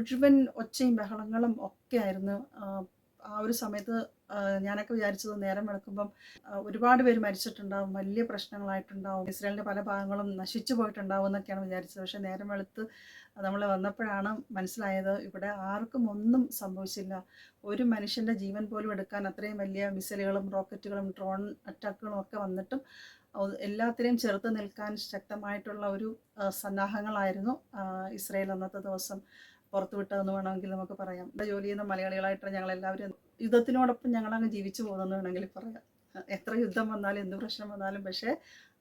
മുഴുവൻ ഒച്ചയും ബഹളങ്ങളും ഒക്കെ ആയിരുന്നു. ആ, ഒരു സമയത്ത് ഞാനൊക്കെ വിചാരിച്ചത് നേരം വെളുക്കുമ്പം ഒരുപാട് പേര് മരിച്ചിട്ടുണ്ടാവും വലിയ പ്രശ്നങ്ങളായിട്ടുണ്ടാവും ഇസ്രായേലിന്റെ പല ഭാഗങ്ങളും നശിച്ചു പോയിട്ടുണ്ടാവും എന്നൊക്കെയാണ് വിചാരിച്ചത്. പക്ഷേ നേരം വെളുത്ത് നമ്മൾ വന്നപ്പോഴാണ് മനസ്സിലായത് ഇവിടെ ആർക്കും ഒന്നും സംഭവിച്ചില്ല. ഒരു മനുഷ്യന്റെ ജീവൻ പോലും എടുക്കാൻ അത്രയും വലിയ മിസൈലുകളും റോക്കറ്റുകളും ഡ്രോൺ അറ്റാക്കുകളും ഒക്കെ വന്നിട്ടും എല്ലാത്തിനെയും ചെറുത്ത് നിൽക്കാൻ ശക്തമായിട്ടുള്ള ഒരു സന്നാഹങ്ങളായിരുന്നു ഇസ്രായേൽ അന്നത്തെ ദിവസം. പുറത്തുവിട്ടതെന്ന് വേണമെങ്കിൽ നമുക്ക് പറയാം. ഇവിടെ ജോലി ചെയ്യുന്ന മലയാളികളായിട്ട് ഞങ്ങൾ എല്ലാവരും യുദ്ധത്തിനോടൊപ്പം ഞങ്ങളങ്ങ് ജീവിച്ചു പോകുന്നതെന്ന് വേണമെങ്കിൽ പറയാം. എത്ര യുദ്ധം വന്നാലും എന്ത് പ്രശ്നം വന്നാലും പക്ഷേ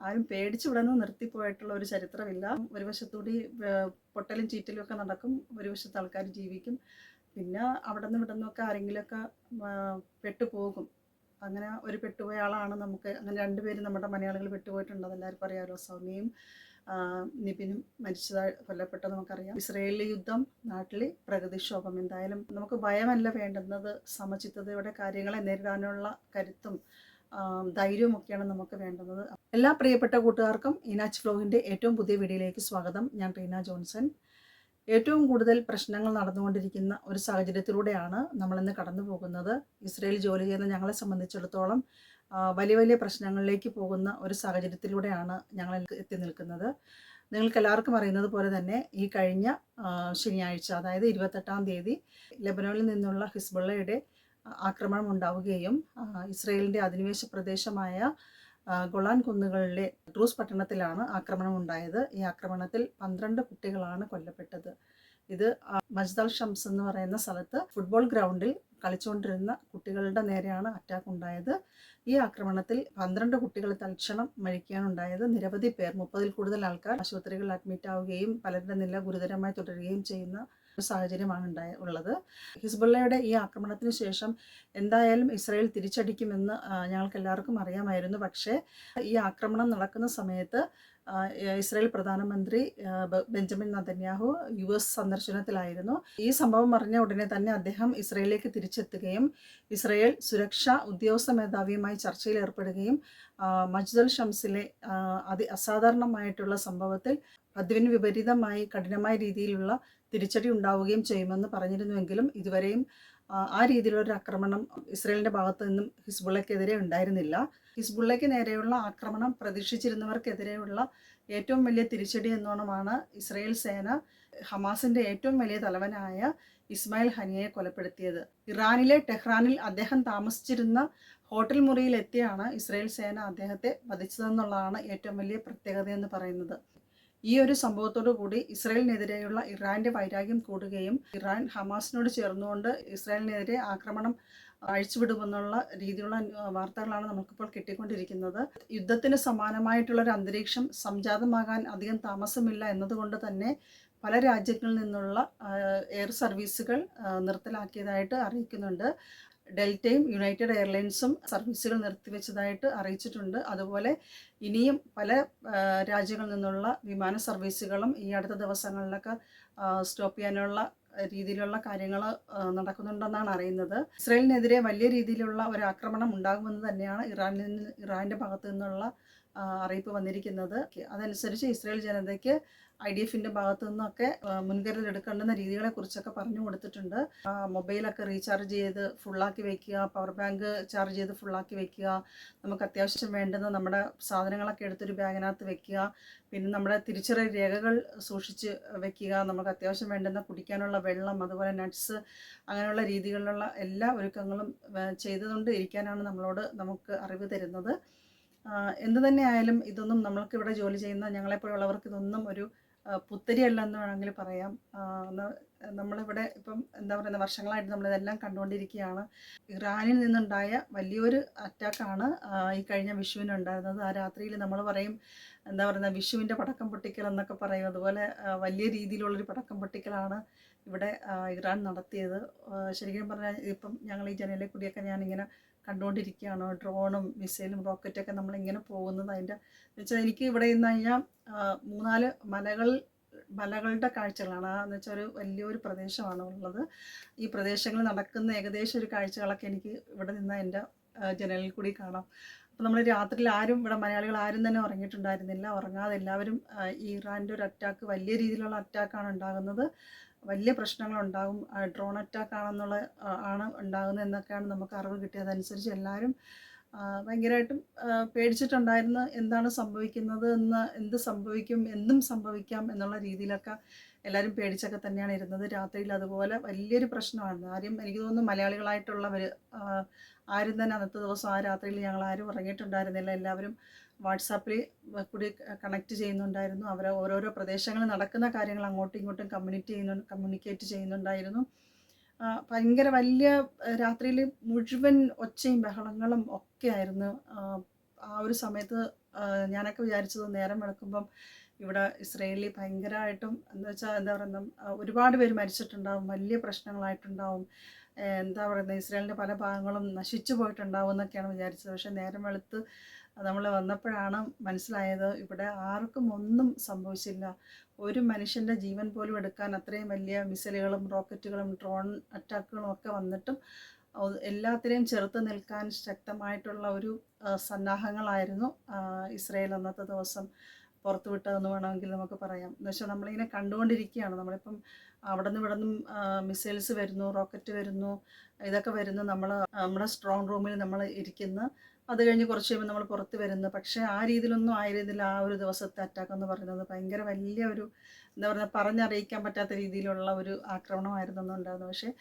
ആരും പേടിച്ചു വിടന്ന് നിർത്തിപ്പോയിട്ടുള്ള ഒരു ചരിത്രമില്ല. ഒരു വശത്തൂടി ഏർ, പൊട്ടലും ചീറ്റലും ഒക്കെ നടക്കും. ഒരു വശത്ത് ആൾക്കാർ ജീവിക്കും. പിന്നെ അവിടെ നിന്ന് ഇവിടെ നിന്നൊക്കെ ആരെങ്കിലുമൊക്കെ പെട്ടുപോകും. അങ്ങനെ ഒരു പെട്ടുപോയ ആളാണ് നമുക്ക് അങ്ങനെ രണ്ടുപേരും നമ്മുടെ മലയാളികൾ പെട്ടുപോയിട്ടുണ്ട്. അതെല്ലാവർക്കും അറിയാമല്ലോ സൗമ്യയും നിപിനും മരിച്ചതായി കൊല്ലപ്പെട്ടത് നമുക്കറിയാം. ഇസ്രയേലി യുദ്ധം നാട്ടിലെ പ്രകൃതിക്ഷോഭം എന്തായാലും നമുക്ക് ഭയമല്ല വേണ്ടുന്നത്. സമചിത്തതയുടെ കാര്യങ്ങളെ നേരിടാനുള്ള കരുത്തും ധൈര്യവും ധൈര്യവുമൊക്കെയാണ് നമുക്ക് വേണ്ടുന്നത്. എല്ലാ പ്രിയപ്പെട്ട കൂട്ടുകാർക്കും ഇനാച്ച് ഫ്ലോഗിന്റെ ഏറ്റവും പുതിയ വീഡിയോയിലേക്ക് സ്വാഗതം. ഞാൻ റീന ജോൺസൺ. ഏറ്റവും കൂടുതൽ പ്രശ്നങ്ങൾ നടന്നുകൊണ്ടിരിക്കുന്ന ഒരു സാഹചര്യത്തിലൂടെയാണ് നമ്മളിന്ന് കടന്നു പോകുന്നത് ഇസ്രയേൽ ജോലി ചെയ്യുന്ന ഞങ്ങളെ സംബന്ധിച്ചിടത്തോളം വലിയ വലിയ പ്രശ്നങ്ങളിലേക്ക് പോകുന്ന ഒരു സാഹചര്യത്തിലൂടെയാണ് ഞങ്ങൾ എത്തി നിൽക്കുന്നത്. നിങ്ങൾക്ക് എല്ലാവർക്കും അറിയുന്നത് പോലെ തന്നെ ഈ കഴിഞ്ഞ ശനിയാഴ്ച അതായത് ഇരുപത്തെട്ടാം തീയതി ലെബനോനിൽ നിന്നുള്ള ഹിസ്ബുള്ളയുടെ ആക്രമണം ഉണ്ടാവുകയും ഇസ്രയേലിന്റെ അധിനിവേശ പ്രദേശമായ ഗൊളാൻ കുന്നുകളിലെ ട്രൂസ് പട്ടണത്തിലാണ് ആക്രമണം ഉണ്ടായത്. ഈ ആക്രമണത്തിൽ പന്ത്രണ്ട് കുട്ടികളാണ് കൊല്ലപ്പെട്ടത്. ഇത് മജ്ദൽ ഷംസ് എന്ന് പറയുന്ന സ്ഥലത്ത് ഫുട്ബോൾ ഗ്രൗണ്ടിൽ കളിച്ചുകൊണ്ടിരുന്ന കുട്ടികളുടെ നേരെയാണ് അറ്റാക്ക് ഉണ്ടായത്. ഈ ആക്രമണത്തിൽ പന്ത്രണ്ട് കുട്ടികൾ തൽക്ഷണം മരിക്കുകയാണ് ഉണ്ടായത്. നിരവധി പേർ മുപ്പതിൽ കൂടുതൽ ആൾക്കാർ ആശുപത്രികളിൽ അഡ്മിറ്റ് ആവുകയും പലരുടെ നില ഗുരുതരമായി തുടരുകയും ചെയ്യുന്ന ഒരു സാഹചര്യമാണ് ഉണ്ടായ ഉള്ളത്. ഹിസ്ബുള്ളയുടെ ഈ ആക്രമണത്തിന് ശേഷം എന്തായാലും ഇസ്രായേൽ തിരിച്ചടിക്കുമെന്ന് ഞങ്ങൾക്ക് എല്ലാവർക്കും അറിയാമായിരുന്നു. പക്ഷേ ഈ ആക്രമണം നടക്കുന്ന സമയത്ത് ഇസ്രായേൽ പ്രധാനമന്ത്രി ബെഞ്ചമിൻ നതന്യാഹു യു എസ് സന്ദർശനത്തിലായിരുന്നു. ഈ സംഭവം അറിഞ്ഞ ഉടനെ തന്നെ അദ്ദേഹം ഇസ്രയേലിലേക്ക് തിരിച്ചെത്തുകയും ഇസ്രയേൽ സുരക്ഷാ ഉദ്യോഗസ്ഥ മേധാവിയുമായി ചർച്ചയിൽ ഏർപ്പെടുകയും മജ്ദൽ ഷംസിലെ അതി അസാധാരണമായിട്ടുള്ള സംഭവത്തിൽ പതിവിന് വിപരീതമായി കഠിനമായ രീതിയിലുള്ള തിരിച്ചടി ഉണ്ടാവുകയും ചെയ്യുമെന്ന് പറഞ്ഞിരുന്നുവെങ്കിലും ഇതുവരെയും ആ, രീതിയിലുള്ള ഒരു ആക്രമണം ഇസ്രയേലിന്റെ ഭാഗത്തു നിന്നും ഹിസ്ബുള്ളയ്ക്കെതിരെ ഉണ്ടായിരുന്നില്ല. ഹിസ്ബുള്ളയ്ക്ക് നേരെയുള്ള ആക്രമണം പ്രതീക്ഷിച്ചിരുന്നവർക്കെതിരെയുള്ള ഏറ്റവും വലിയ തിരിച്ചടി എന്നോണമാണ് ഇസ്രയേൽ സേന ഹമാസിന്റെ ഏറ്റവും വലിയ തലവനായ ഇസ്മായിൽ ഹനിയയെ കൊലപ്പെടുത്തിയത്. ഇറാനിലെ ടെഹ്റാനിൽ അദ്ദേഹം താമസിച്ചിരുന്ന ഹോട്ടൽ മുറിയിൽ എത്തിയാണ് ഇസ്രയേൽ സേന അദ്ദേഹത്തെ വധിച്ചതെന്നുള്ളതാണ് ഏറ്റവും വലിയ പ്രത്യേകത എന്ന് പറയുന്നത്. ഈ ഒരു സംഭവത്തോടു കൂടി ഇസ്രായേലിനെതിരെയുള്ള ഇറാന്റെ വൈരാഗ്യം കൂടുകയും ഇറാൻ ഹമാസിനോട് ചേർന്നുകൊണ്ട് ഇസ്രായേലിനെതിരെ ആക്രമണം അഴിച്ചുവിടുമെന്നുള്ള രീതിയിലുള്ള വാർത്തകളാണ് നമുക്കിപ്പോൾ കിട്ടിക്കൊണ്ടിരിക്കുന്നത്. യുദ്ധത്തിന് സമാനമായിട്ടുള്ള ഒരു അന്തരീക്ഷം സംജാതമാകാൻ അധികം താമസമില്ല എന്നതുകൊണ്ട് തന്നെ പല രാജ്യങ്ങളിൽ നിന്നുള്ള എയർ സർവീസുകൾ നിർത്തലാക്കിയതായിട്ട് അറിയിക്കുന്നുണ്ട്. ഡെൽറ്റയും യുണൈറ്റഡ് എയർലൈൻസും സർവീസുകൾ നിർത്തിവെച്ചതായിട്ട് അറിയിച്ചിട്ടുണ്ട്. അതുപോലെ ഇനിയും പല രാജ്യങ്ങളിൽ നിന്നുള്ള വിമാന സർവീസുകളും ഈ അടുത്ത ദിവസങ്ങളിലൊക്കെ സ്റ്റോപ്പ് ചെയ്യാനുള്ള രീതിയിലുള്ള കാര്യങ്ങൾ നടക്കുന്നുണ്ടെന്നാണ് അറിയുന്നത്. ഇസ്രയേലിനെതിരെ വലിയ രീതിയിലുള്ള ഒരു ആക്രമണം ഉണ്ടാകുമെന്ന് തന്നെയാണ് ഇറാനിൽ നിന്ന് ഇറാന്റെ ഭാഗത്തു നിന്നുള്ള അറിയിപ്പ് വന്നിരിക്കുന്നത്. അതനുസരിച്ച് ഇസ്രയേൽ ജനതയ്ക്ക് ഐ ഡി എഫിന്റെ ഭാഗത്തു നിന്നൊക്കെ മുൻകരുതൽ എടുക്കേണ്ടുന്ന രീതികളെ കുറിച്ചൊക്കെ പറഞ്ഞു കൊടുത്തിട്ടുണ്ട്. മൊബൈലൊക്കെ റീചാർജ് ചെയ്ത് ഫുള്ളാക്കി വെക്കുക പവർ ബാങ്ക് ചാർജ് ചെയ്ത് ഫുള്ളാക്കി വെക്കുക നമുക്ക് അത്യാവശ്യം വേണ്ടുന്ന നമ്മുടെ സാധനങ്ങളൊക്കെ എടുത്തൊരു ബാഗിനകത്ത് വെക്കുക പിന്നെ നമ്മുടെ തിരിച്ചറി രേഖകൾ സൂക്ഷിച്ച് വെക്കുക നമുക്ക് അത്യാവശ്യം വേണ്ടുന്ന കുടിക്കാനുള്ള വെള്ളം അതുപോലെ നട്ട്സ് അങ്ങനെയുള്ള രീതികളിലുള്ള എല്ലാ ഒരുക്കങ്ങളും ചെയ്തുകൊണ്ട് ഇരിക്കാനാണ് നമ്മളോട് നമുക്ക് അറിവ് തരുന്നത്. എന്തു തന്നെയായാലും ഇതൊന്നും നമ്മൾക്ക് ഇവിടെ ജോലി ചെയ്യുന്ന ഞങ്ങളെപ്പോലുള്ളവർക്ക് ഇതൊന്നും ഒരു പുത്തരിയല്ല എന്ന് വേണമെങ്കിൽ പറയാം. നമ്മളിവിടെ ഇപ്പം എന്താ പറയുന്നത് വർഷങ്ങളായിട്ട് നമ്മളിതെല്ലാം കണ്ടുകൊണ്ടിരിക്കുകയാണ്. ഇറാനിൽ നിന്നുണ്ടായ വലിയൊരു അറ്റാക്കാണ് ഈ കഴിഞ്ഞ വിഷുവിന് ഉണ്ടായിരുന്നത്. ആ രാത്രിയിൽ നമ്മൾ പറയും എന്താ പറയുന്നത് വിഷുവിന്റെ പടക്കം പൊട്ടിക്കൽ എന്നൊക്കെ പറയും. അതുപോലെ വലിയ രീതിയിലുള്ളൊരു പടക്കം പൊട്ടിക്കലാണ് ഇവിടെ ഇറാൻ നടത്തിയത്. ശരിക്കും പറഞ്ഞാൽ ഇപ്പം ഞങ്ങൾ ഈ ജനലിൽ കൂടിയൊക്കെ ഞാനിങ്ങനെ കണ്ടുകൊണ്ടിരിക്കുകയാണ് ഡ്രോണും മിസൈലും റോക്കറ്റൊക്കെ നമ്മളിങ്ങനെ പോകുന്നത് അതിന്റെ വെച്ചാൽ എനിക്ക് ഇവിടെ നിന്ന് കഴിഞ്ഞാൽ മൂന്നാൽ മലകൾ മലകളുടെ കാഴ്ചകളാണ്. ആ എന്ന് വെച്ചാൽ ഒരു വലിയൊരു പ്രദേശമാണ് ഉള്ളത്. ഈ പ്രദേശങ്ങളിൽ നടക്കുന്ന ഏകദേശം ഒരു കാഴ്ചകളൊക്കെ എനിക്ക് ഇവിടെ നിന്ന് എന്റെ ജനലിൽ കൂടി കാണാം. അപ്പോൾ നമ്മൾ രാത്രിയിൽ ആരും ഇവിടെ മലയാളികൾ ആരും തന്നെ ഉറങ്ങിയിട്ടുണ്ടായിരുന്നില്ല. ഉറങ്ങാതെ എല്ലാവരും ഇറാന്റെ ഒരു അറ്റാക്ക് വലിയ രീതിയിലുള്ള അറ്റാക്കാണ് ഉണ്ടാകുന്നത്. വലിയ പ്രശ്നങ്ങളുണ്ടാകും ഡ്രോൺ അറ്റാക്ക് ആണെന്നുള്ള ആണ് ഉണ്ടാകുന്നത് എന്നൊക്കെയാണ് നമുക്ക് അറിവ് കിട്ടിയതനുസരിച്ച് എല്ലാവരും ഭയങ്കരമായിട്ടും പേടിച്ചിട്ടുണ്ടായിരുന്നു എന്താണ് സംഭവിക്കുന്നത് എന്ന് എന്ത് സംഭവിക്കും എന്നും സംഭവിക്കാം എന്നുള്ള രീതിയിലൊക്കെ എല്ലാവരും പേടിച്ചൊക്കെ തന്നെയാണ് ഇരുന്നത്. രാത്രിയിൽ അതുപോലെ വലിയൊരു പ്രശ്നമായിരുന്നു. ആരും എനിക്ക് തോന്നുന്നു മലയാളികളായിട്ടുള്ളവർ ആരും തന്നെ അന്നത്തെ ദിവസം ആ രാത്രിയിൽ ഞങ്ങൾ ആരും ഉറങ്ങിയിട്ടുണ്ടായിരുന്നില്ല. എല്ലാവരും വാട്സാപ്പിൽ കൂടി കണക്ട് ചെയ്യുന്നുണ്ടായിരുന്നു. അവർ ഓരോരോ പ്രദേശങ്ങളിൽ നടക്കുന്ന കാര്യങ്ങൾ അങ്ങോട്ടും ഇങ്ങോട്ടും കമ്മ്യൂണിറ്റ് ചെയ്യുന്നു കമ്മ്യൂണിക്കേറ്റ് ചെയ്യുന്നുണ്ടായിരുന്നു. ഭയങ്കര വലിയ രാത്രിയിൽ മുഴുവൻ ഒച്ചയും ബഹളങ്ങളും ഒക്കെ ആയിരുന്നു ആ, ഒരു സമയത്ത് ഞാനൊക്കെ വിചാരിച്ചത് നേരം വെളുക്കുമ്പം ഇവിടെ ഇസ്രയേലിൽ ഭയങ്കരമായിട്ടും എന്താ വെച്ചാൽ എന്താ പറയുക ഒരുപാട് പേര് മരിച്ചിട്ടുണ്ടാവും വലിയ പ്രശ്നങ്ങളായിട്ടുണ്ടാവും. എന്താ പറയുന്നത് ഇസ്രയേലിന്റെ പല ഭാഗങ്ങളും നശിച്ചു പോയിട്ടുണ്ടാവും എന്നൊക്കെയാണ് വിചാരിച്ചത്. പക്ഷേ നേരം വെളുത്ത് നമ്മൾ വന്നപ്പോഴാണ് മനസ്സിലായത് ഇവിടെ ആർക്കും ഒന്നും സംഭവിച്ചില്ല. ഒരു മനുഷ്യന്റെ ജീവൻ പോലും എടുക്കാൻ അത്രയും വലിയ മിസൈലുകളും റോക്കറ്റുകളും ഡ്രോൺ അറ്റാക്കുകളും ഒക്കെ വന്നിട്ടും എല്ലാത്തിനെയും ചെറുത്ത് നിൽക്കാൻ ശക്തമായിട്ടുള്ള ഒരു സന്നാഹങ്ങളായിരുന്നു ഇസ്രയേൽ അന്നത്തെ ദിവസം പുറത്തുവിട്ടതെന്ന് വേണമെങ്കിൽ നമുക്ക് പറയാം. എന്ന് വെച്ചാൽ നമ്മളിങ്ങനെ കണ്ടുകൊണ്ടിരിക്കുകയാണ്. നമ്മളിപ്പം അവിടെ നിന്ന് ഇവിടെ നിന്നും മിസൈൽസ് വരുന്നു റോക്കറ്റ് വരുന്നു ഇതൊക്കെ വരുന്നു. നമ്മൾ നമ്മുടെ സ്ട്രോങ് റൂമിൽ നമ്മൾ ഇരിക്കുന്നു. അത് കഴിഞ്ഞ് കുറച്ച് കഴിയുമ്പോൾ നമ്മൾ പുറത്ത് വരുന്നത് പക്ഷേ ആ രീതിയിലൊന്നും ആയിരുന്നില്ല ആ ഒരു ദിവസത്തെ അറ്റാക്ക് എന്ന് പറയുന്നത്. ഭയങ്കര വലിയ ഒരു എന്താ പറയുക പറഞ്ഞറിയിക്കാൻ പറ്റാത്ത രീതിയിലുള്ള ഒരു ആക്രമണമായിരുന്നു എന്നുണ്ടായിരുന്നു പക്ഷേ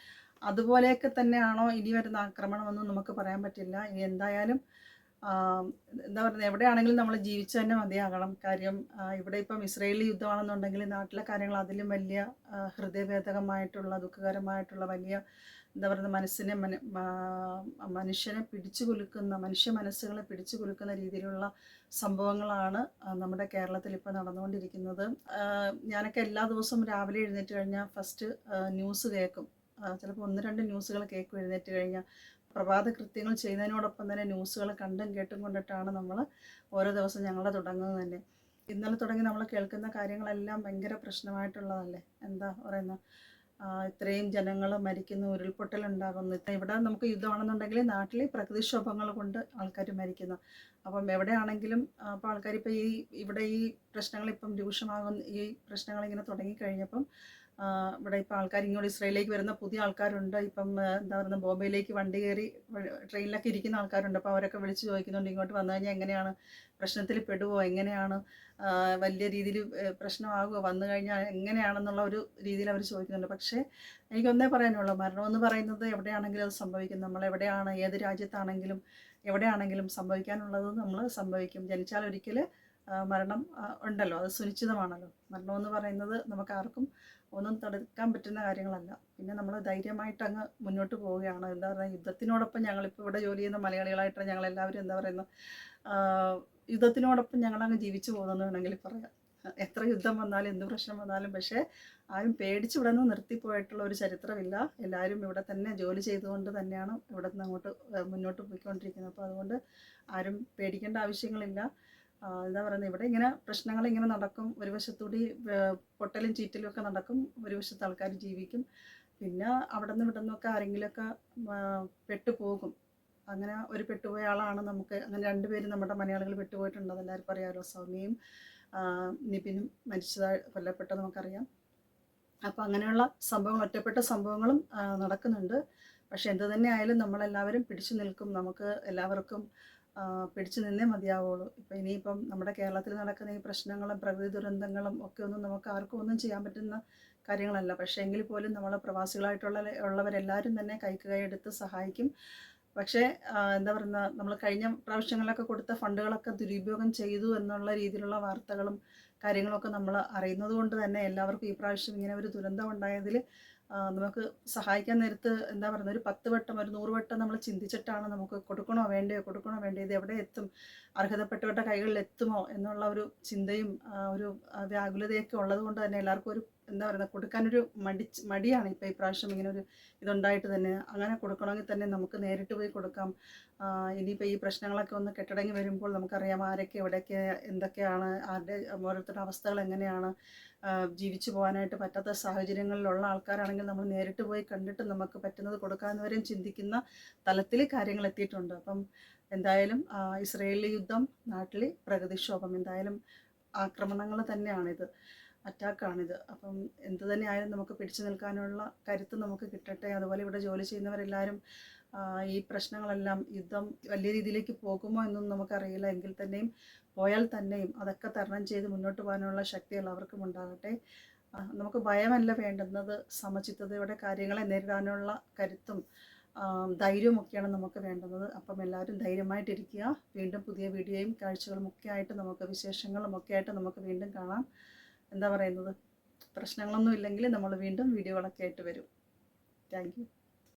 അതുപോലെയൊക്കെ തന്നെയാണോ ഇനി വരുന്ന ആക്രമണമെന്നും നമുക്ക് പറയാൻ പറ്റില്ല. ഇനി എന്തായാലും എന്താ പറയുക എവിടെയാണെങ്കിലും നമ്മൾ ജീവിച്ചു തന്നെ മതിയാകണം. കാര്യം ഇവിടെ ഇപ്പം ഇസ്രയേലി യുദ്ധമാണെന്നുണ്ടെങ്കിൽ നാട്ടിലെ കാര്യങ്ങൾ അതിലും വലിയ ഹൃദയഭേദകമായിട്ടുള്ള ദുഃഖകരമായിട്ടുള്ള വലിയ എന്താ പറയുക മനസ്സിനെ മന മനുഷ്യനെ പിടിച്ചു കുലുക്കുന്ന മനുഷ്യ മനസ്സുകളെ പിടിച്ചു കുലുക്കുന്ന രീതിയിലുള്ള സംഭവങ്ങളാണ് നമ്മുടെ കേരളത്തിൽ ഇപ്പോൾ നടന്നുകൊണ്ടിരിക്കുന്നത്. ഞാനൊക്കെ എല്ലാ ദിവസവും രാവിലെ എഴുന്നേറ്റ് കഴിഞ്ഞാൽ ഫസ്റ്റ് ന്യൂസ് കേൾക്കും ചിലപ്പോൾ ഒന്ന് രണ്ട് ന്യൂസുകൾ കേൾക്കും എഴുന്നേറ്റ് കഴിഞ്ഞാൽ പ്രഭാത കൃത്യങ്ങൾ ചെയ്യുന്നതിനോടൊപ്പം തന്നെ ന്യൂസുകൾ കണ്ടും കേട്ടും കൊണ്ടിട്ടാണ് നമ്മൾ ഓരോ ദിവസം ഞങ്ങളെ തുടങ്ങുന്നത് തന്നെ. ഇന്നലെ തുടങ്ങി നമ്മൾ കേൾക്കുന്ന കാര്യങ്ങളെല്ലാം ഭയങ്കര പ്രശ്നമായിട്ടുള്ളതല്ലേ? എന്താ പറയുന്ന? ഇത്രയും ജനങ്ങൾ മരിക്കുന്ന ഉരുൾപൊട്ടൽ ഉണ്ടാകുന്നു ഇവിടെ നമുക്ക് യുദ്ധമാണെന്നുണ്ടെങ്കിൽ നാട്ടിൽ പ്രകൃതിക്ഷോഭങ്ങൾ കൊണ്ട് ആൾക്കാർ മരിക്കുന്നു. അപ്പം എവിടെയാണെങ്കിലും അപ്പോൾ ആൾക്കാർ ഇപ്പോൾ ഈ ഇവിടെ ഈ പ്രശ്നങ്ങൾ ഇപ്പം രൂക്ഷമാകുന്ന ഈ പ്രശ്നങ്ങൾ ഇങ്ങനെ തുടങ്ങിക്കഴിഞ്ഞപ്പം ഇവിടെ ഇപ്പം ആൾക്കാർ ഇങ്ങോട്ട് ഇസ്രയേലിലേക്ക് വരുന്ന പുതിയ ആൾക്കാരുണ്ട്. ഇപ്പം എന്താ പറയുക ബോംബെയിലേക്ക് വണ്ടി കയറി ട്രെയിനിലൊക്കെ ഇരിക്കുന്ന ആൾക്കാരുണ്ട്. അപ്പോൾ അവരൊക്കെ വിളിച്ച് ചോദിക്കുന്നുണ്ട് ഇങ്ങോട്ട് വന്നു കഴിഞ്ഞാൽ എങ്ങനെയാണ് പ്രശ്നത്തിൽ പെടുവോ? എങ്ങനെയാണ് വലിയ രീതിയിൽ പ്രശ്നമാകുമോ വന്നു കഴിഞ്ഞാൽ എങ്ങനെയാണെന്നുള്ള ഒരു രീതിയിൽ അവർ ചോദിക്കുന്നുണ്ട്. പക്ഷേ എനിക്കൊന്നേ പറയാനുള്ളൂ. മരണമെന്ന് പറയുന്നത് എവിടെയാണെങ്കിലും അത് സംഭവിക്കും. നമ്മൾ എവിടെയാണ് ഏത് രാജ്യത്താണെങ്കിലും എവിടെയാണെങ്കിലും സംഭവിക്കാനുള്ളത് നമ്മൾ സംഭവിക്കും. ജനിച്ചാൽ ഒരിക്കൽ മരണം ഉണ്ടല്ലോ. അത് സുനിശ്ചിതമാണല്ലോ. മരണം എന്ന് പറയുന്നത് നമുക്ക് ആർക്കും ഒന്നും തടുക്കാൻ പറ്റുന്ന കാര്യങ്ങളല്ല. പിന്നെ നമ്മൾ ധൈര്യമായിട്ട് അങ്ങ് മുന്നോട്ട് പോവുകയാണ്. എന്താ പറയുക യുദ്ധത്തിനോടൊപ്പം ഞങ്ങളിപ്പോൾ ഇവിടെ ജോലി ചെയ്യുന്ന മലയാളികളായിട്ട് ഞങ്ങൾ എല്ലാവരും എന്താ പറയുന്നത് യുദ്ധത്തിനോടൊപ്പം ഞങ്ങളങ്ങ് ജീവിച്ചു പോകുന്നു വേണമെങ്കിൽ പറയാം. എത്ര യുദ്ധം വന്നാലും എന്ത് പ്രശ്നം വന്നാലും പക്ഷേ ആരും പേടിച്ച് ഇവിടെ നിന്ന് നിർത്തിപ്പോയിട്ടുള്ള ഒരു ചരിത്രമില്ല. എല്ലാവരും ഇവിടെ തന്നെ ജോലി ചെയ്തുകൊണ്ട് തന്നെയാണ് ഇവിടെ നിന്ന് അങ്ങോട്ട് മുന്നോട്ട് പോയിക്കൊണ്ടിരിക്കുന്നത്. അപ്പോൾ അതുകൊണ്ട് ആരും പേടിക്കേണ്ട ആവശ്യങ്ങളില്ല. എന്താ പറയുന്നത് ഇവിടെ ഇങ്ങനെ പ്രശ്നങ്ങൾ ഇങ്ങനെ നടക്കും. ഒരു വശത്തൂടി പൊട്ടലും ചീറ്റലും ഒക്കെ നടക്കും. ഒരു വശത്ത് ആൾക്കാർ ജീവിക്കും. പിന്നെ അവിടെ നിന്ന് ഇവിടെ നിന്നൊക്കെ ആരെങ്കിലുമൊക്കെ പെട്ടുപോകും. അങ്ങനെ ഒരു പെട്ടുപോയ ആളാണ് നമുക്ക്. അങ്ങനെ രണ്ടുപേരും നമ്മുടെ മലയാളികൾ പെട്ടുപോയിട്ടുണ്ട്. എല്ലാവർക്കും അറിയാമല്ലോ സൗമ്യയും നിപിനും മരിച്ചതായി കൊല്ലപ്പെട്ടത് നമുക്കറിയാം. അപ്പോൾ അങ്ങനെയുള്ള സംഭവങ്ങൾ ഒറ്റപ്പെട്ട സംഭവങ്ങളും നടക്കുന്നുണ്ട്. പക്ഷെ എന്ത് തന്നെ ആയാലും നമ്മളെല്ലാവരും പിടിച്ചു നിൽക്കും. നമുക്ക് എല്ലാവർക്കും പിടിച്ചു നിന്നേ മതിയാവുള്ളൂ. ഇപ്പം ഇനിയിപ്പം നമ്മുടെ കേരളത്തിൽ നടക്കുന്ന ഈ പ്രശ്നങ്ങളും പ്രകൃതി ദുരന്തങ്ങളും ഒക്കെ ഒന്നും നമുക്ക് ആർക്കും ഒന്നും ചെയ്യാൻ പറ്റുന്ന കാര്യങ്ങളല്ല. പക്ഷേ എങ്കിൽ പോലും നമ്മൾ പ്രവാസികളായിട്ടുള്ള ഉള്ളവരെല്ലാവരും തന്നെ കൈക്ക് കൈയെടുത്ത് സഹായിക്കും. പക്ഷേ എന്താ പറയുക നമ്മൾ കഴിഞ്ഞ പ്രാവശ്യങ്ങളിലൊക്കെ കൊടുത്ത ഫണ്ടുകളൊക്കെ ദുരുപയോഗം ചെയ്തു എന്നുള്ള രീതിയിലുള്ള വാർത്തകളും കാര്യങ്ങളൊക്കെ നമ്മൾ അറിയുന്നത് കൊണ്ട് തന്നെ എല്ലാവർക്കും ഈ പ്രാവശ്യം ഇങ്ങനെ ഒരു ദുരന്തം ഉണ്ടായതിൽ നമുക്ക് സഹായിക്കാൻ നേരത്ത് എന്താ പറയുന്നത് ഒരു പത്ത് വട്ടം ഒരു നൂറ് വട്ടം നമ്മൾ ചിന്തിച്ചിട്ടാണ് നമുക്ക് കൊടുക്കണോ വേണ്ടയോ കൊടുക്കണോ വേണ്ടയോ ഇത് എവിടെ എത്തും അർഹതപ്പെട്ടവരുടെ കൈകളിൽ എത്തുമോ എന്നുള്ള ഒരു ചിന്തയും ഒരു വ്യാകുലതയൊക്കെ ഉള്ളത് കൊണ്ട് തന്നെ എല്ലാവർക്കും ഒരു എന്താ പറയുക കൊടുക്കാനൊരു മടി മടിയാണ് ഇപ്പോൾ ഈ പ്രാവശ്യം ഇങ്ങനെ ഒരു ഇതുണ്ടായിട്ട് തന്നെ. അങ്ങനെ കൊടുക്കണമെങ്കിൽ തന്നെ നമുക്ക് നേരിട്ട് പോയി കൊടുക്കാം. ഇനിയിപ്പോൾ ഈ പ്രശ്നങ്ങളൊക്കെ ഒന്ന് കെട്ടടങ്ങി വരുമ്പോൾ നമുക്കറിയാം ആരൊക്കെ എവിടെയൊക്കെ എന്തൊക്കെയാണ് ആരുടെ ഓരോരുത്തരുടെ അവസ്ഥകൾ എങ്ങനെയാണ്. ജീവിച്ചു പോകാനായിട്ട് പറ്റാത്ത സാഹചര്യങ്ങളിലുള്ള ആൾക്കാരാണെങ്കിൽ നമ്മൾ നേരിട്ട് പോയി കണ്ടിട്ട് നമുക്ക് പറ്റുന്നത് കൊടുക്കാവുന്നവരെയും ചിന്തിക്കുന്ന തലത്തിൽ കാര്യങ്ങൾ എത്തിയിട്ടുണ്ട്. അപ്പം എന്തായാലും ഇസ്രയേലി യുദ്ധം നാട്ടിൽ പ്രകൃതിക്ഷോഭം എന്തായാലും ആക്രമണങ്ങൾ തന്നെയാണിത്. അറ്റാക്കാണിത്. അപ്പം എന്ത് തന്നെ ആയാലും നമുക്ക് പിടിച്ചു നിൽക്കാനുള്ള കരുത്ത് നമുക്ക് കിട്ടട്ടെ. അതുപോലെ ഇവിടെ ജോലി ചെയ്യുന്നവരെല്ലാവരും ഈ പ്രശ്നങ്ങളെല്ലാം യുദ്ധം വലിയ രീതിയിലേക്ക് പോകുമോ എന്നൊന്നും നമുക്കറിയില്ല. എങ്കിൽ തന്നെയും പോയാൽ തന്നെയും അതൊക്കെ തരണം ചെയ്ത് മുന്നോട്ട് പോകാനുള്ള ശക്തി എല്ലാവർക്കും ഉണ്ടാകട്ടെ. നമുക്ക് ഭയമല്ല വേണ്ടുന്നത് സമചിത്തതയോടെ കാര്യങ്ങളെ നേരിടാനുള്ള കരുത്തും ധൈര്യമൊക്കെയാണ് നമുക്ക് വേണ്ടുന്നത്. അപ്പം എല്ലാവരും ധൈര്യമായിട്ടിരിക്കുക. വീണ്ടും പുതിയ വീഡിയോയും കാഴ്ചകളും ഒക്കെ ആയിട്ട് നമുക്ക് വിശേഷങ്ങളും ഒക്കെ ആയിട്ട് നമുക്ക് വീണ്ടും കാണാം. എന്താ പറയുന്നത്? പ്രശ്നങ്ങളൊന്നും ഇല്ലെങ്കിൽ നമ്മൾ വീണ്ടും വീഡിയോകളൊക്കെ ആയിട്ട് വരും. താങ്ക്